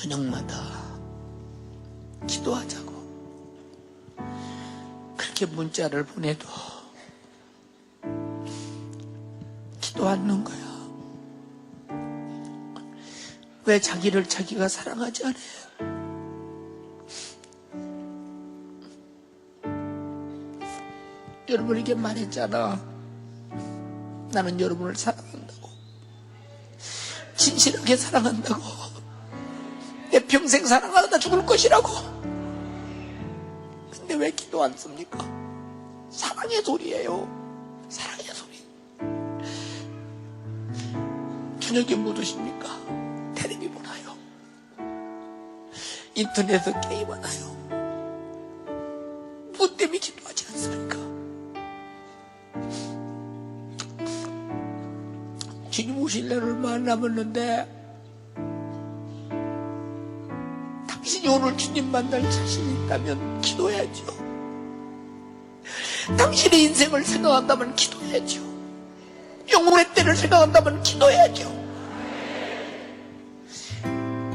저녁마다 기도하자고 그렇게 문자를 보내도 기도 않는 거야. 왜 자기를 자기가 사랑하지 않아요? 여러분에게 말했잖아. 나는 여러분을 사랑한다고. 진실하게 사랑한다고. 내 평생 사랑하다 죽을 것이라고. 근데 왜 기도 안 씁니까? 사랑의 소리예요. 사랑의 소리. 저녁에 못 오십니까? 테레비 보나요? 인터넷에 게임하나요? 무엇 때문에 기도하지 않습니까? 주님 오실 날을 남았는데 당신이 오늘 주님 만날 자신이 있다면 기도해야죠. 당신의 인생을 생각한다면 기도해야죠. 영혼의 때를 생각한다면 기도해야죠.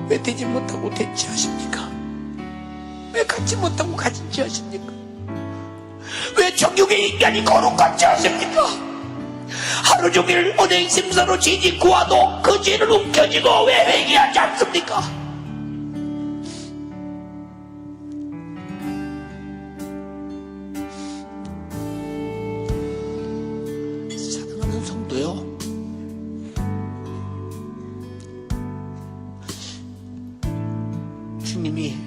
왜 되지 못하고 됐지 하십니까? 왜 갖지 못하고 가진지 하십니까? 왜 정육의 인간이 거룩같지 하십니까? 하루 종일 은행 심사로 지지 구하도 그 죄는 움켜쥐고 왜 회개하지 않습니까? 주님이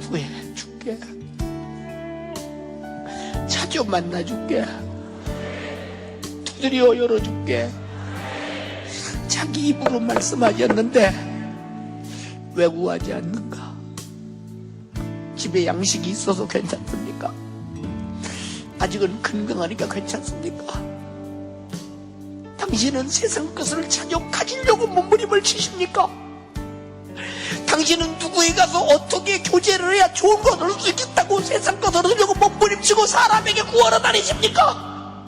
후회해 줄게. 자주 만나 줄게. 두드려 열어 줄게. 자기 입으로 말씀하셨는데 왜 구하지 않는가? 집에 양식이 있어서 괜찮습니까? 아직은 건강하니까 괜찮습니까? 당신은 세상 것을 찾아 가지려고 몸부림을 치십니까? 당신은 누구에 가서 어떻게 교제를 해야 좋은 것을 얻을 수 있겠다고 세상 것을 얻으려고 몸부림치고 사람에게 구하러 다니십니까?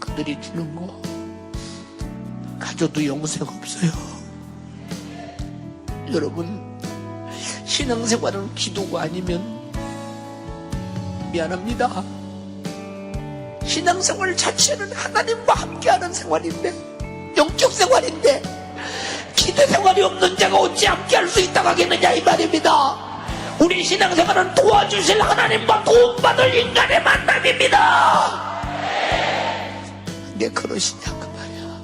그들이 주는 거 가져도 영생 없어요. 여러분 신앙생활은 기도가 아니면 미안합니다. 신앙생활 자체는 하나님과 함께하는 생활인데 영적 생활인데 기대 생활이 없는 자가 어찌 함께 할 수 있다고 하겠느냐 이 말입니다. 우리 신앙생활은 도와주실 하나님과 도움받을 인간의 만남입니다. 내 그러시냐 그 말이야.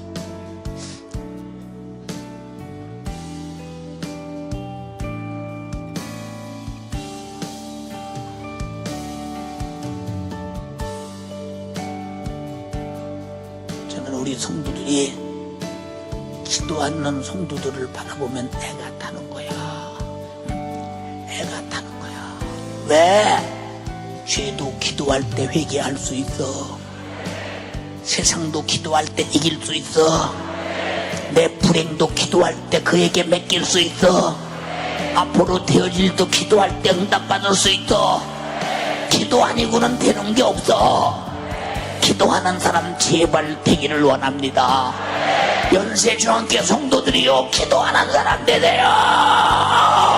저는 우리 성도들이 기도 않는 성도들을 바라보면 애가 타는 거야. 애가 타는 거야. 왜? 죄도 기도할 때 회개할 수 있어. 세상도 기도할 때 이길 수 있어. 내 불행도 기도할 때 그에게 맡길 수 있어. 앞으로 되어질 일도 기도할 때 응답받을 수 있어. 기도 아니고는 되는 게 없어. 기도하는 사람 제발 되기를 원합니다. 연세 중앙교 성도들이요 기도하는 사람 되세요.